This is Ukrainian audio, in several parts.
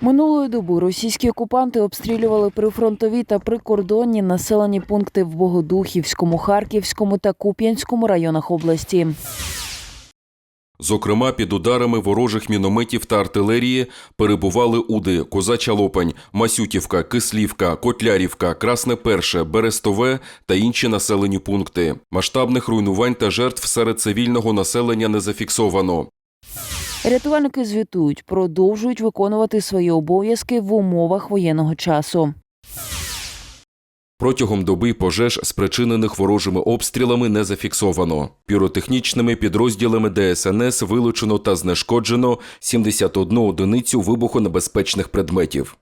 Минулої доби російські окупанти обстрілювали прифронтові та прикордонні населені пункти в Богодухівському, Харківському та Куп'янському районах області. Зокрема, під ударами ворожих мінометів та артилерії перебували Уди, Козача Лопань, Масютівка, Кислівка, Котлярівка, Красне Перше, Берестове та інші населені пункти. Масштабних руйнувань та жертв серед цивільного населення не зафіксовано. Рятувальники звітують, продовжують виконувати свої обов'язки в умовах воєнного часу. Протягом доби пожеж, спричинених ворожими обстрілами, не зафіксовано. Піротехнічними підрозділами ДСНС вилучено та знешкоджено 71 одиницю вибухонебезпечних предметів.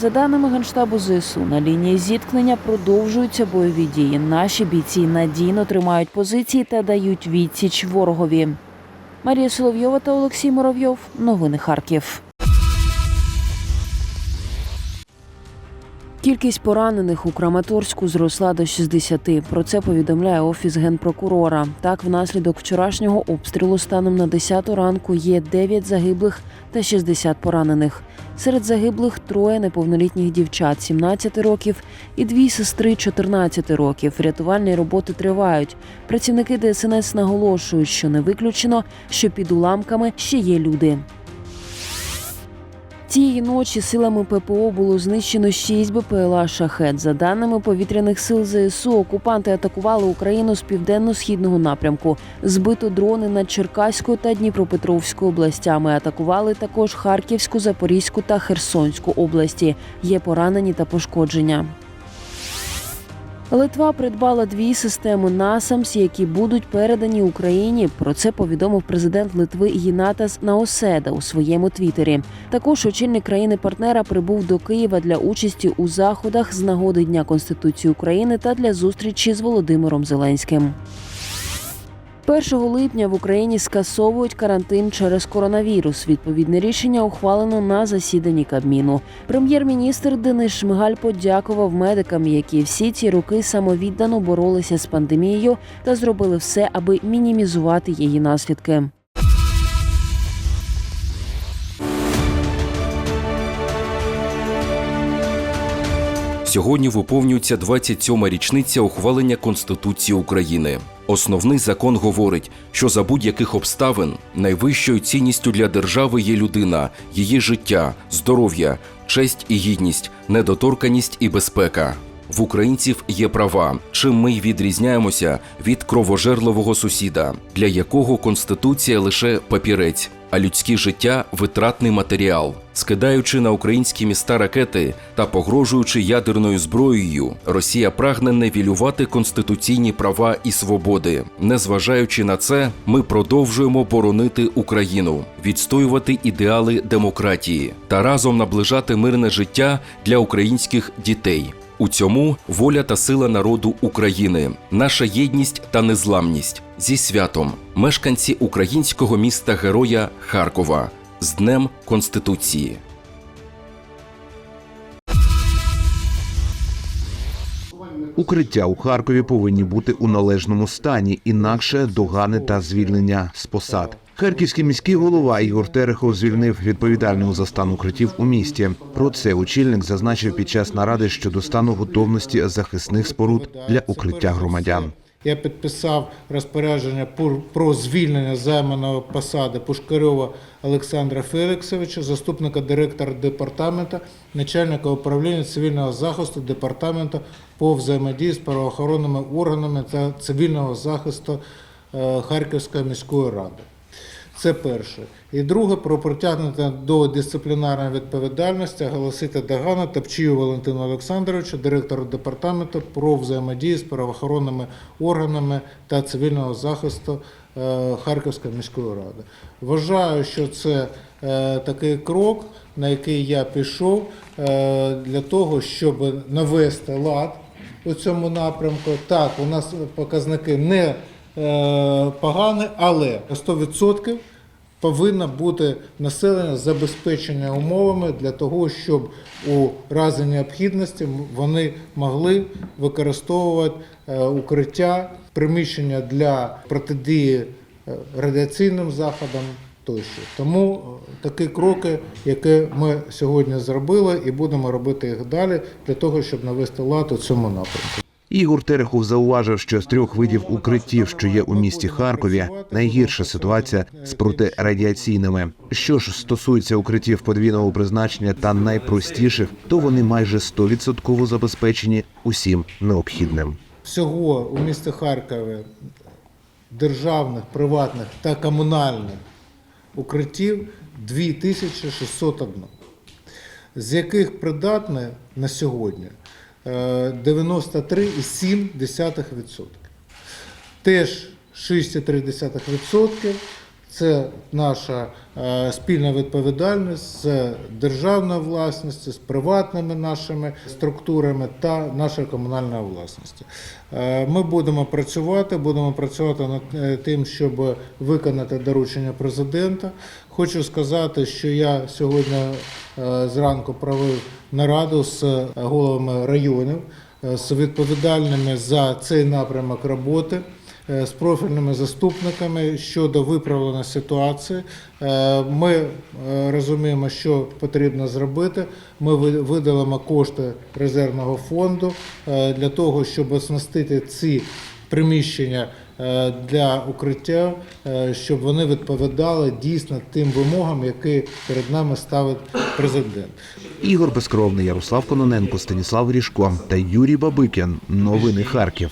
За даними Генштабу ЗСУ, на лінії зіткнення продовжуються бойові дії. Наші бійці надійно тримають позиції та дають відсіч ворогові. Марія Соловйова та Олексій Моровйов. Новини Харків. Кількість поранених у Краматорську зросла до 60. Про це повідомляє офіс генпрокурора. Так, внаслідок вчорашнього обстрілу станом на 10 ранку є 9 загиблих та 60 поранених. Серед загиблих троє неповнолітніх дівчат 17 років і дві сестри 14 років. Рятувальні роботи тривають. Працівники ДСНС наголошують, що не виключено, що під уламками ще є люди. Цієї ночі силами ППО було знищено 6 БПЛА «Шахет». За даними повітряних сил ЗСУ, окупанти атакували Україну з південно-східного напрямку. Збито дрони над Черкаською та Дніпропетровською областями. Атакували також Харківську, Запорізьку та Херсонську області. Є поранені та пошкодження. Литва придбала дві системи НАСАМС, які будуть передані Україні. Про це повідомив президент Литви Гінатас Наоседа у своєму твіттері. Також очільник країни-партнера прибув до Києва для участі у заходах з нагоди Дня Конституції України та для зустрічі з Володимиром Зеленським. 1 липня в Україні скасовують карантин через коронавірус. Відповідне рішення ухвалено на засіданні Кабміну. Прем'єр-міністр Денис Шмигаль подякував медикам, які всі ці роки самовіддано боролися з пандемією та зробили все, аби мінімізувати її наслідки. Сьогодні виповнюється 27-ма річниця ухвалення Конституції України. Основний закон говорить, що за будь-яких обставин найвищою цінністю для держави є людина, її життя, здоров'я, честь і гідність, недоторканість і безпека. В українців є права, чим ми й відрізняємося від кровожерливого сусіда, для якого конституція лише папірець, а людське життя витратний матеріал. Скидаючи на українські міста ракети та погрожуючи ядерною зброєю, Росія прагне невілювати конституційні права і свободи. Незважаючи на це, ми продовжуємо боронити Україну, відстоювати ідеали демократії та разом наближати мирне життя для українських дітей. У цьому воля та сила народу України, наша єдність та незламність зі святом, мешканці українського міста Героя Харкова з Днем Конституції. Укриття у Харкові повинні бути у належному стані, інакше догани та звільнення з посад. Харківський міський голова Ігор Терехов звільнив відповідального за стан укриттів у місті. Про це очільник зазначив під час наради щодо стану готовності захисних споруд для укриття громадян. Я підписав розпорядження про звільнення займаної посади Пушкарьова Олександра Феліксовича, заступника директора департаменту, начальника управління цивільного захисту департаменту по взаємодії з правоохоронними органами та цивільного захисту е, Харківської міської ради. Це перше. І друге, про притягнення до дисциплінарної відповідальності оголосити Дагану Топчію Валентину Олександровичу, директору департаменту про взаємодію з правоохоронними органами та цивільного захисту е, Харківської міської ради. Вважаю, що це е, такий крок, на який я пішов е, для того, щоб навести лад у цьому напрямку. Так, у нас показники не е, погані, але 100% повинно бути населення забезпечення умовами для того, щоб у разі необхідності вони могли використовувати е, укриття, приміщення для протидії е, радіаційним заходам, тощо. Тому такі кроки, які ми сьогодні зробили, і будемо робити їх далі для того, щоб навести лад у цьому напрямку. Ігор Терехов зауважив, що з трьох видів укриттів, що є у місті Харкові, найгірша ситуація з протирадіаційними. Що ж стосується укриттів подвійного призначення та найпростіших, то вони майже 100% забезпечені усім необхідним. Всього у місті Харкові державних, приватних та комунальних укриттів 2601, з яких придатне на сьогодні 93,7%. Теж 6,3% це наша е, спільна відповідальність з державної власності, з приватними нашими структурами та нашої комунальної власності. Е, Ми будемо працювати, будемо працювати над е, тим, щоб виконати доручення президента. Хочу сказати, що я сьогодні е, зранку провів нараду з е, головами районів, е, з відповідальними за цей напрямок роботи з профільними заступниками щодо виправлення ситуації. Ми розуміємо, що потрібно зробити. Ми видалимо кошти резервного фонду для того, щоб оснастити ці приміщення для укриття, е, щоб вони відповідали дійсно тим вимогам, які перед нами ставить президент. Ігор Безкровний, Ярослав Кононенко, Станіслав Ріжко та Юрій Бабикін. Новини Харків.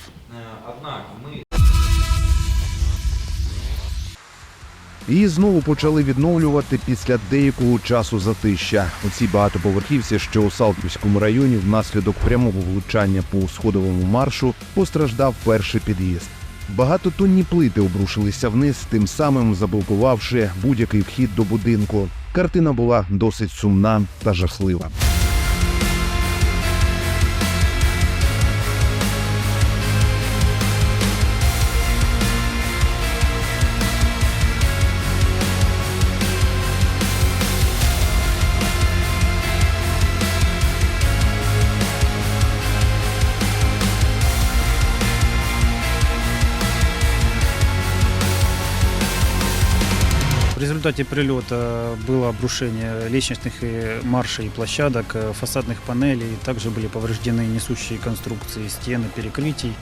Її знову почали відновлювати після деякого часу затища. У цій багатоповерхівці, що у Салтівському районі, внаслідок прямого влучання по сходовому маршу постраждав перший під'їзд. Багатотонні плити обрушилися вниз, тим самим заблокувавши будь-який вхід до будинку. Картина була досить сумна та жахлива. результате прилета было обрушение лестничных и маршей и площадок, э, фасадных панелей. Также были повреждены несущие конструкции стены, перекрытий,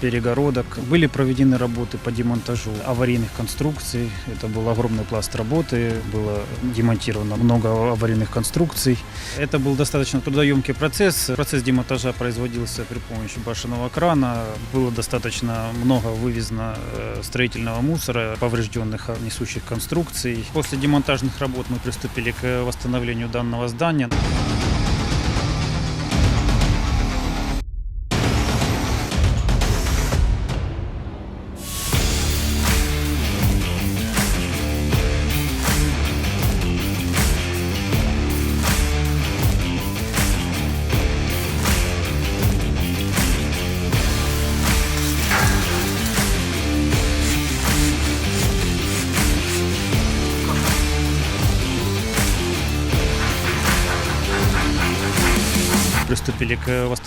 Перегородок. Были проведены работы по демонтажу аварийных конструкций. Это был огромный пласт работы, было демонтировано много аварийных конструкций. Это был достаточно трудоемкий процесс. Процесс демонтажа производился при помощи башенного крана. Было достаточно много вывезено э, строительного мусора, поврежденных э, несущих конструкций. После демонтажных работ мы приступили к восстановлению данного здания.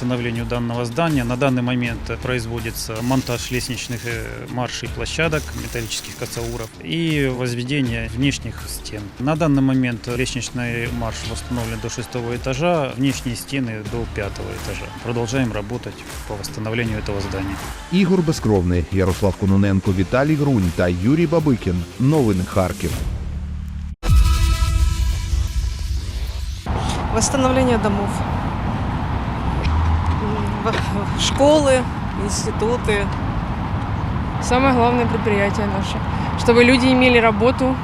восстановлению данного здания. На данный момент производится монтаж лестничных э, маршей площадок, металлических коцауров и возведение внешних стен. На данный момент лестничный марш восстановлен до шестого этажа, внешние стены до пятого этажа. Продолжаем работать по восстановлению этого здания. Ігор Безкровний, Ярослав Кононенко, Віталій Грунь та Юрій Бабикін. Новини Харків. Восстановление домов. М, в- Школы, институты. Самое главное предприятие наше. Чтобы люди имели работу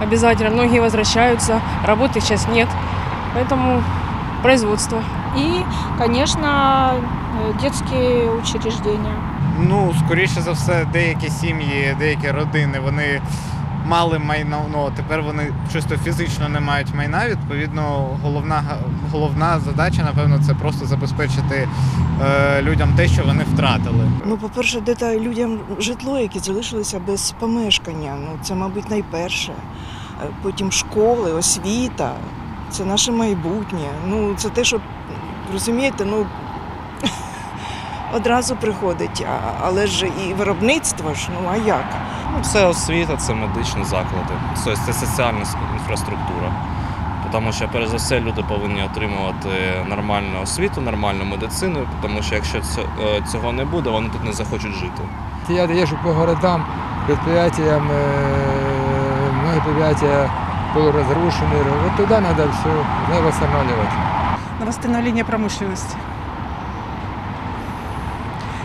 обязательно. Многие возвращаются, работы сейчас нет. Поэтому производство. и, конечно, э, детские учреждения. Ну, скоріше за все, деякі сім'ї, деякі родини вони мали майно, ну тепер вони чисто фізично не мають майна. Відповідно, головна головна задача, напевно, це просто забезпечити е, людям те, що вони втратили. Ну, по-перше, дати людям житло, які залишилися без помешкання. Ну, це, мабуть, найперше. Е, Потім школи, освіта. Це наше майбутнє. Ну, це те, що розумієте, ну одразу приходить. Але ж і виробництво ж, ну а як? Ну, це освіта, це медичні заклади, це, це соціальна с- інфраструктура. Тому що, перш за все, люди повинні отримувати нормальну освіту, нормальну медицину, тому що якщо ця- е, цього не буде, вони тут не захочуть жити. Я езжу по городам, предприятиям, э, многие предприятия полуразрушены. Вот туда надо все восстанавливать. На восстановление промышленности.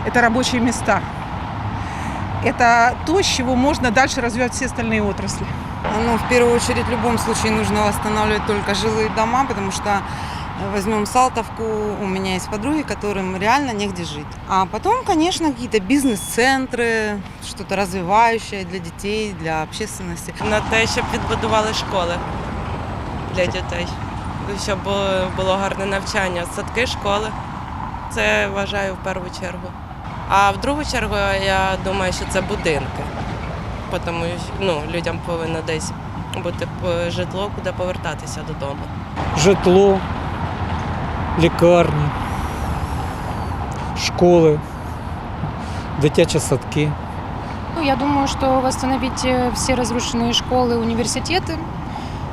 Это рабочие места. Это то, с чего можно дальше развивать все остальные отрасли. Ну, в первую очередь, в любом случае нужно восстанавливать только жилые дома, потому что э, возьмем Салтовку, у меня есть подруги, которым реально негде жить. А потом, конечно, какие-то бизнес-центры, что-то развивающее для детей, для общественности. На те, щоб відбудували школи для дітей, щоб було, було гарне навчання, садки, школи. Це вважаю в першу чергу. А в другу чергу я думаю, що це будинки. Тому що ну, людям повинно десь бути е, житло, куди повертатися додому. Житло, лікарні, школи, дитячі садки. Ну, я думаю, что восстановить э, все разрушенные школы, университеты,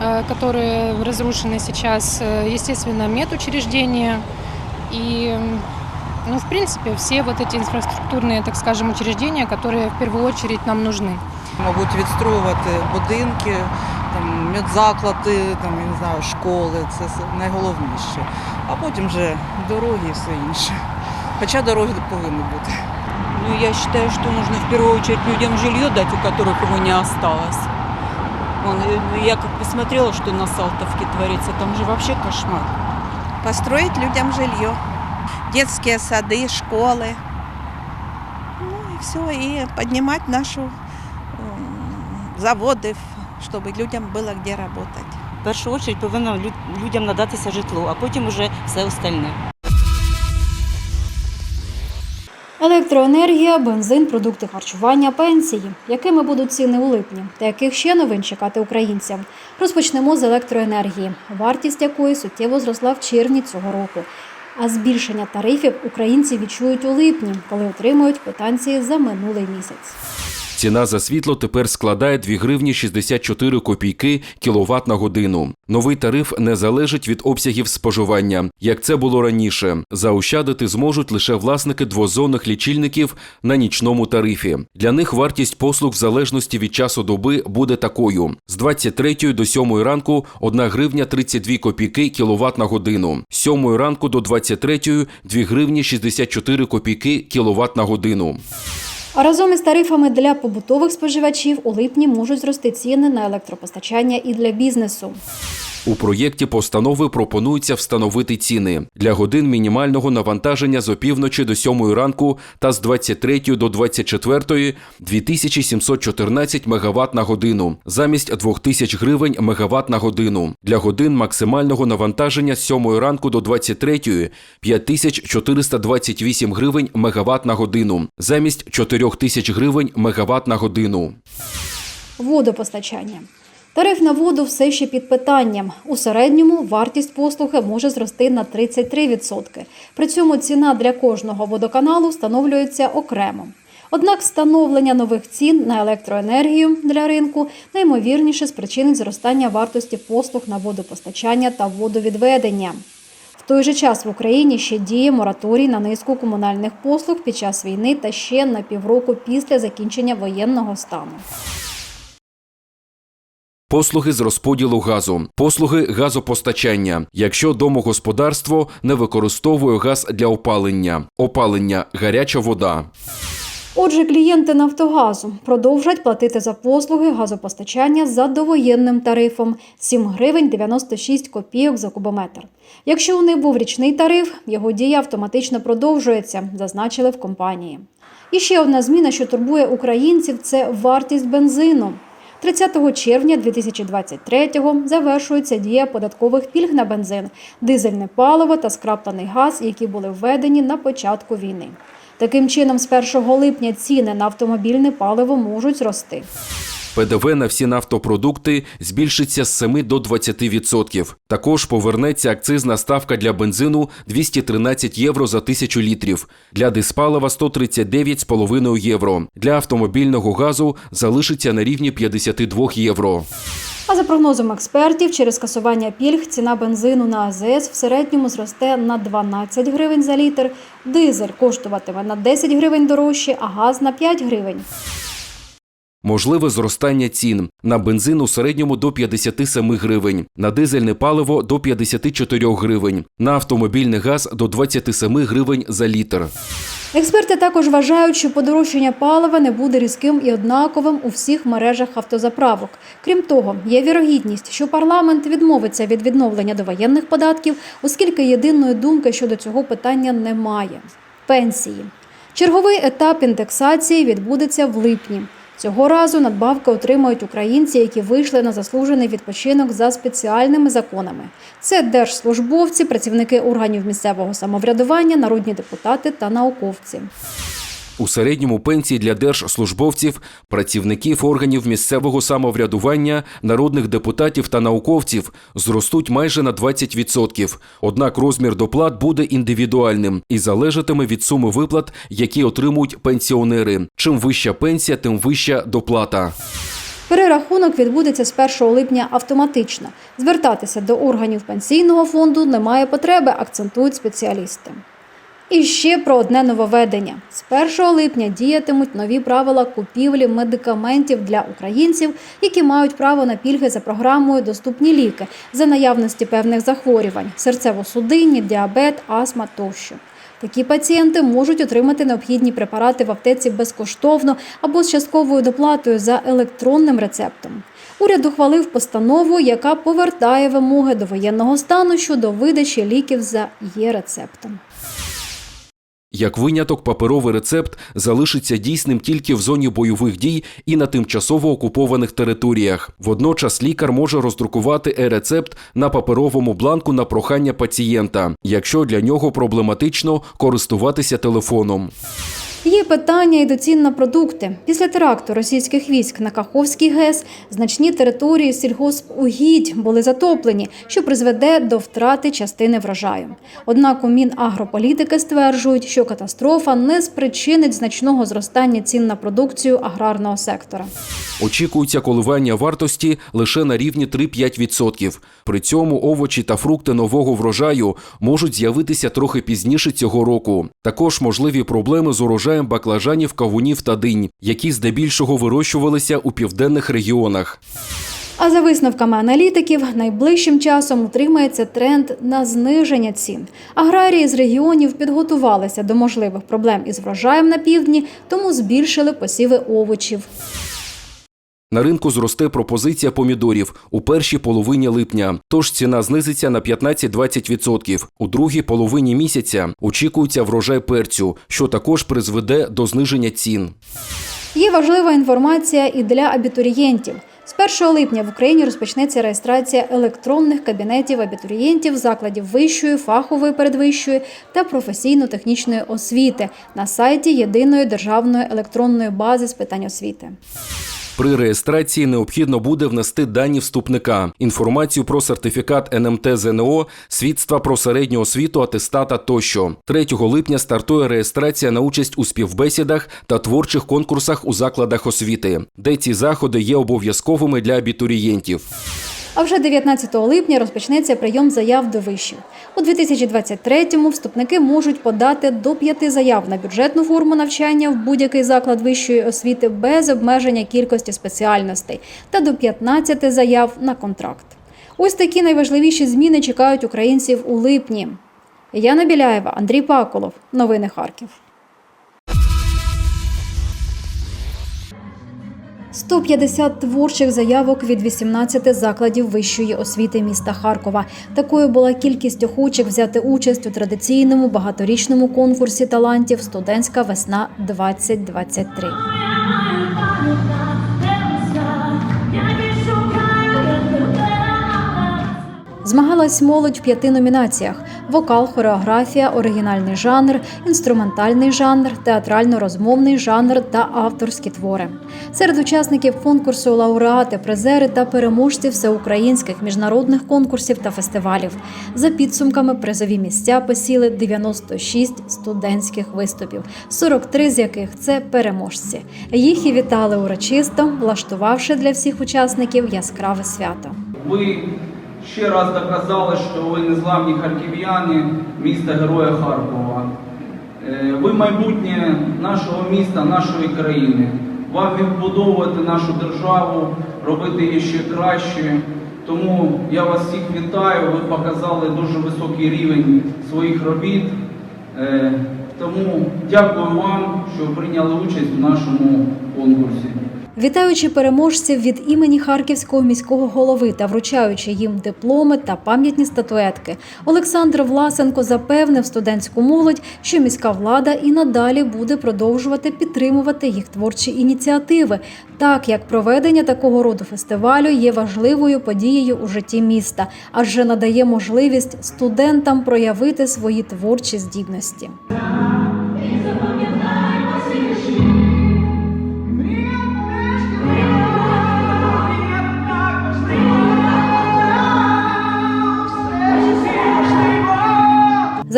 э, которые разрушены сейчас, э, естественно, медучреждения и, м, ну, в принципе, все вот эти инфраструктурные, так скажем, учреждения, которые в первую очередь нам нужны. Мабуть, відстроювати будинки, там, медзаклади, там, я не знаю, школи, це найголовніше. А потім вже дороги і все інше. Хоча дороги повинні бути. Ну, я считаю, что нужно в первую очередь людям жилье дать, у которых его не осталось. Вон, э, я как посмотрела, что на Салтовке творится, там же вообще кошмар. Построить людям жилье. Детские сады, школы. Ну и все. И поднимать нашу м, заводы, чтобы людям было где работать. В першу очередь повинно людям надатися житло, а потім уже все остальне. Електроенергія, бензин, продукти харчування, пенсії. Якими будуть ціни у липні та яких ще новин чекати українцям? Розпочнемо з електроенергії, вартість якої суттєво зросла в червні цього року. А збільшення тарифів українці відчують у липні, коли отримують квитанції за минулий місяць. Ціна за світло тепер складає 2 гривні 64 копійки кіловат на годину. Новий тариф не залежить від обсягів споживання, як це було раніше. Заощадити зможуть лише власники двозонних лічильників на нічному тарифі. Для них вартість послуг в залежності від часу доби буде такою: з 23 до 7 ранку 1 гривня 32 копійки кіловат на годину, з 7 ранку до 23 – 2 гривні 64 копійки кіловат на годину. А разом із тарифами для побутових споживачів у липні можуть зрости ціни на електропостачання і для бізнесу. У проєкті постанови пропонується встановити ціни для годин мінімального навантаження з опівночі до 7 ранку та з 23 до 24 – 2714 МВт на годину замість 2000 гривень МВт на годину. Для годин максимального навантаження з 7 ранку до 23 – 5428 гривень МВт на годину замість 4000 гривень МВт на годину. Водопостачання. Тариф на воду все ще під питанням. У середньому вартість послуги може зрости на 33%. При цьому ціна для кожного водоканалу встановлюється окремо. Однак встановлення нових цін на електроенергію для ринку наймовірніше спричинить зростання вартості послуг на водопостачання та водовідведення. В той же час в Україні ще діє мораторій на низку комунальних послуг під час війни та ще на півроку після закінчення воєнного стану. Послуги з розподілу газу, послуги газопостачання, якщо домогосподарство не використовує газ для опалення, опалення, гаряча вода. Отже, клієнти Нафтогазу продовжать платити за послуги газопостачання за довоєнним тарифом 7 гривень 96 копійок за кубометр. Якщо у них був річний тариф, його дія автоматично продовжується, зазначили в компанії. І ще одна зміна, що турбує українців, це вартість бензину. 30 червня 2023-го завершується дія податкових пільг на бензин, дизельне паливо та скраплений газ, які були введені на початку війни. Таким чином, з 1 липня ціни на автомобільне паливо можуть зрости. ПДВ на всі нафтопродукти збільшиться з 7 до 20%. Також повернеться акцизна ставка для бензину 213 євро за тисячу літрів, для диспалива 139,5 євро. Для автомобільного газу залишиться на рівні 52 євро. А за прогнозом експертів, через скасування пільг ціна бензину на АЗС в середньому зросте на 12 гривень за літр, дизель коштуватиме на 10 гривень дорожче, а газ на 5 гривень. Можливе зростання цін на бензин у середньому до 57 гривень, на дизельне паливо до 54 гривень, на автомобільний газ до 27 гривень за літр. Експерти також вважають, що подорожчання палива не буде різким і однаковим у всіх мережах автозаправок. Крім того, є вірогідність, що парламент відмовиться від відновлення довоєнних податків, оскільки єдиної думки щодо цього питання немає. Пенсії. Черговий етап індексації відбудеться в липні. Цього разу надбавки отримають українці, які вийшли на заслужений відпочинок за спеціальними законами. Це держслужбовці, працівники органів місцевого самоврядування, народні депутати та науковці. У середньому пенсії для держслужбовців, працівників органів місцевого самоврядування, народних депутатів та науковців зростуть майже на 20%. Однак розмір доплат буде індивідуальним і залежатиме від суми виплат, які отримують пенсіонери. Чим вища пенсія, тим вища доплата. Перерахунок відбудеться з 1 липня автоматично. Звертатися до органів пенсійного фонду немає потреби, акцентують спеціалісти. І ще про одне нововведення. З 1 липня діятимуть нові правила купівлі медикаментів для українців, які мають право на пільги за програмою Доступні ліки за наявності певних захворювань серцево-судинні, діабет, астма тощо. Такі пацієнти можуть отримати необхідні препарати в аптеці безкоштовно або з частковою доплатою за електронним рецептом. Уряд ухвалив постанову, яка повертає вимоги до воєнного стану щодо видачі ліків за є-рецептом. Як виняток, паперовий рецепт залишиться дійсним тільки в зоні бойових дій і на тимчасово окупованих територіях. Водночас лікар може роздрукувати е-рецепт на паперовому бланку на прохання пацієнта, якщо для нього проблематично користуватися телефоном. Є питання і до цін на продукти. Після теракту російських військ на Каховський ГЕС значні території сільгоспугідь були затоплені, що призведе до втрати частини врожаю. Однак у Мінагрополітики стверджують, що катастрофа не спричинить значного зростання цін на продукцію аграрного сектора. Очікується коливання вартості лише на рівні 3-5%. При цьому овочі та фрукти нового врожаю можуть з'явитися трохи пізніше цього року. Також можливі проблеми з урожаєм баклажанів, кавунів та динь, які здебільшого вирощувалися у південних регіонах. А за висновками аналітиків, найближчим часом утримається тренд на зниження цін. Аграрії з регіонів підготувалися до можливих проблем із врожаєм на півдні, тому збільшили посіви овочів. На ринку зросте пропозиція помідорів у першій половині липня, тож ціна знизиться на 15-20%. У другій половині місяця очікується врожай перцю, що також призведе до зниження цін. Є важлива інформація і для абітурієнтів. З 1 липня в Україні розпочнеться реєстрація електронних кабінетів абітурієнтів закладів вищої, фахової передвищої та професійно-технічної освіти на сайті Єдиної державної електронної бази з питань освіти. При реєстрації необхідно буде внести дані вступника, інформацію про сертифікат НМТ ЗНО, свідства про середню освіту, атестата тощо. 3 липня стартує реєстрація на участь у співбесідах та творчих конкурсах у закладах освіти, де ці заходи є обов'язковими для абітурієнтів. А вже 19 липня розпочнеться прийом заяв до вишів. У 2023-му вступники можуть подати до п'яти заяв на бюджетну форму навчання в будь-який заклад вищої освіти без обмеження кількості спеціальностей та до 15 заяв на контракт. Ось такі найважливіші зміни чекають українців у липні. Яна Біляєва, Андрій Паколов. Новини Харків. 150 творчих заявок від 18 закладів вищої освіти міста Харкова. Такою була кількість охочих взяти участь у традиційному багаторічному конкурсі талантів Студентська весна 2023. Змагалась молодь в п'яти номінаціях: вокал, хореографія, оригінальний жанр, інструментальний жанр, театрально-розмовний жанр та авторські твори. Серед учасників конкурсу лауреати, призери та переможці всеукраїнських міжнародних конкурсів та фестивалів. За підсумками призові місця посіли 96 студентських виступів, 43 з яких це переможці. Їх і вітали урочисто, влаштувавши для всіх учасників яскраве свято. Ви ще раз доказали, що ви незламні харків'яни міста Героя Харкова. Е, Ви майбутнє нашого міста, нашої країни. Вам відбудовувати нашу державу, робити її ще краще. Тому я вас всіх вітаю. Ви показали дуже високий рівень своїх робіт. Е, Тому дякую вам, що прийняли участь у нашому конкурсі. Вітаючи переможців від імені харківського міського голови та вручаючи їм дипломи та пам'ятні статуетки, Олександр Власенко запевнив студентську молодь, що міська влада і надалі буде продовжувати підтримувати їх творчі ініціативи, так як проведення такого роду фестивалю є важливою подією у житті міста, адже надає можливість студентам проявити свої творчі здібності.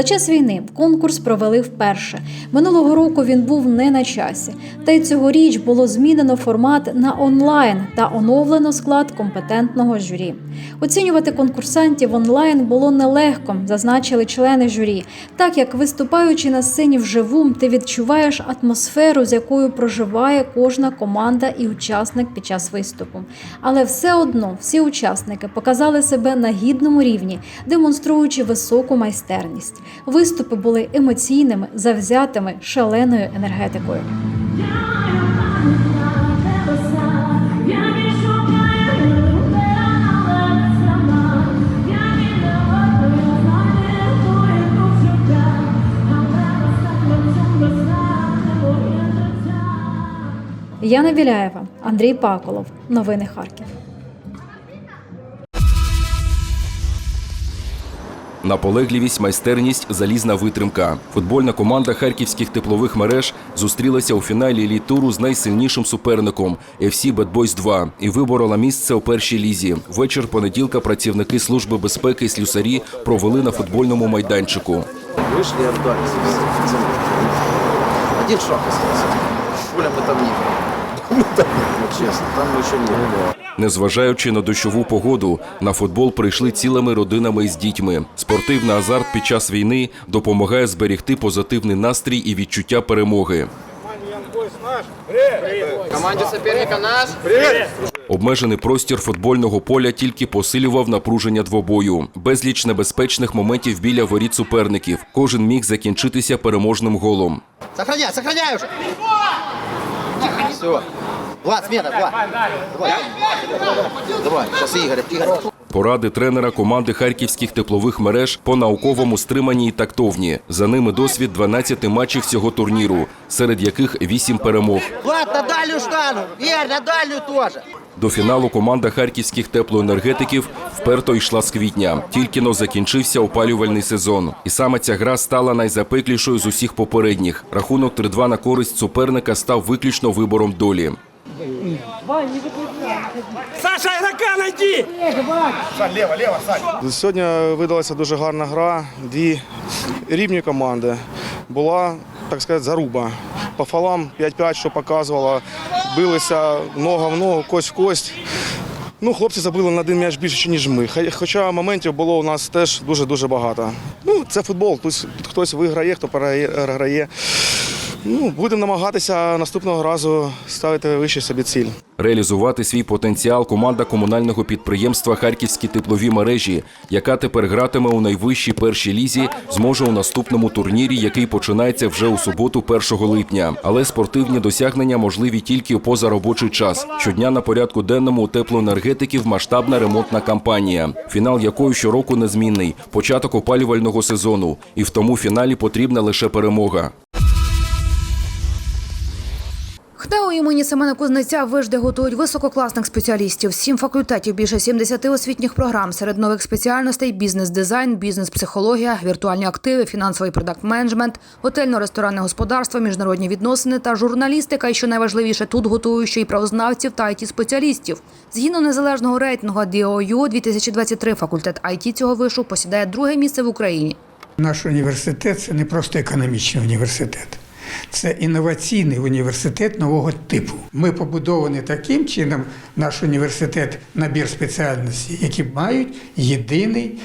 За час війни конкурс провели вперше. Минулого року він був не на часі. Та й цьогоріч було змінено формат на онлайн та оновлено склад компетентного журі. Оцінювати конкурсантів онлайн було нелегко, зазначили члени журі, так як виступаючи на сцені вживу, ти відчуваєш атмосферу, з якою проживає кожна команда і учасник під час виступу. Але все одно всі учасники показали себе на гідному рівні, демонструючи високу майстерність. Виступи були емоційними, завзятими, шаленою енергетикою. Яна Біляєва, Андрій Паколов. Новини Харків. Наполегливість, майстерність, залізна витримка. Футбольна команда харківських теплових мереж зустрілася у фіналі еліт-туру з найсильнішим суперником FC Bad Boys 2 і виборола місце у першій лізі. Вечір понеділка працівники служби безпеки слюсарі провели на футбольному майданчику. Вышли и отдались. Один шаг. Оля бы там не было. Ну, там, ну, честно, там мы еще не было. Незважаючи на дощову погоду, на футбол прийшли цілими родинами з дітьми. Спортивний азарт під час війни допомагає зберегти позитивний настрій і відчуття перемоги. Команде соперника наш. Обмежений простір футбольного поля тільки посилював напруження двобою. Безліч небезпечних моментів біля воріт суперників. Кожен міг закінчитися переможним голом. Сохраняй, сохраняй уже. Все. Влад, смена, Влад. Давай. Давай, сейчас Игорь, Игорь. Поради тренера команди харківських теплових мереж по науковому стриманні і тактовні. За ними досвід 12 матчів цього турніру, серед яких 8 перемог. Влад, на дальню штангу. Игорь, на дальню тоже. До фіналу команда харківських теплоенергетиків вперто йшла з квітня. Тільки но закінчився опалювальний сезон. І саме ця гра стала найзапеклішою з усіх попередніх. Рахунок 3-2 на користь суперника став виключно вибором долі. Саша, игрока найди! Сьогодні видалася дуже гарна гра. Дві рівні команди. Була, так сказати, заруба. По фалам 5-5, що показувала. Билися нога в ногу, кость в кость. Ну, хлопці забили на один м'яч більше, ніж ми. Хоча моментів було у нас теж дуже-дуже багато. Ну, це футбол. Тут хтось виграє, хто програє. Ну, будемо намагатися наступного разу ставити вище собі ціль. Реалізувати свій потенціал команда комунального підприємства Харківські теплові мережі, яка тепер гратиме у найвищій першій лізі, зможе у наступному турнірі, який починається вже у суботу, 1 липня. Але спортивні досягнення можливі тільки у позаробочий час. Щодня на порядку денному у теплоенергетиків масштабна ремонтна кампанія, фінал якої щороку незмінний початок опалювального сезону. І в тому фіналі потрібна лише перемога. ХТЕО імені Семена Кузнеця вижди готують висококласних спеціалістів. Сім факультетів, більше 70 освітніх програм. Серед нових спеціальностей бізнес-дизайн, бізнес-психологія, віртуальні активи, фінансовий продакт-менеджмент, готельно-ресторанне господарство, міжнародні відносини та журналістика. І що найважливіше, тут готують ще й правознавців та it спеціалістів. Згідно незалежного рейтингу DOU 2023 факультет IT цього вишу посідає друге місце в Україні. Наш університет це не просто економічний університет. Це інноваційний університет нового типу. Ми побудовані таким чином, наш університет, набір спеціальностей, які мають єдиний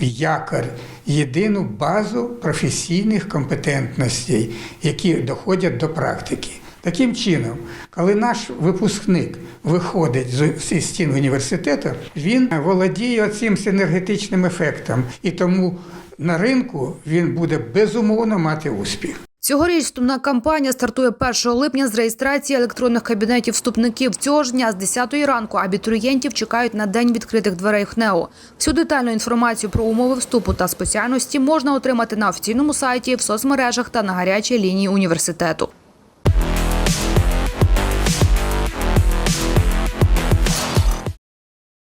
якор, єдину базу професійних компетентностей, які доходять до практики. Таким чином, коли наш випускник виходить з- стін університету, він володіє цим синергетичним ефектом, і тому на ринку він буде безумовно мати успіх. Цьогоріч вступна кампанія стартує 1 липня з реєстрації електронних кабінетів вступників. Цього ж дня з 10 ранку абітурієнтів чекають на день відкритих дверей ХНЕО. Всю детальну інформацію про умови вступу та спеціальності можна отримати на офіційному сайті, в соцмережах та на гарячій лінії університету.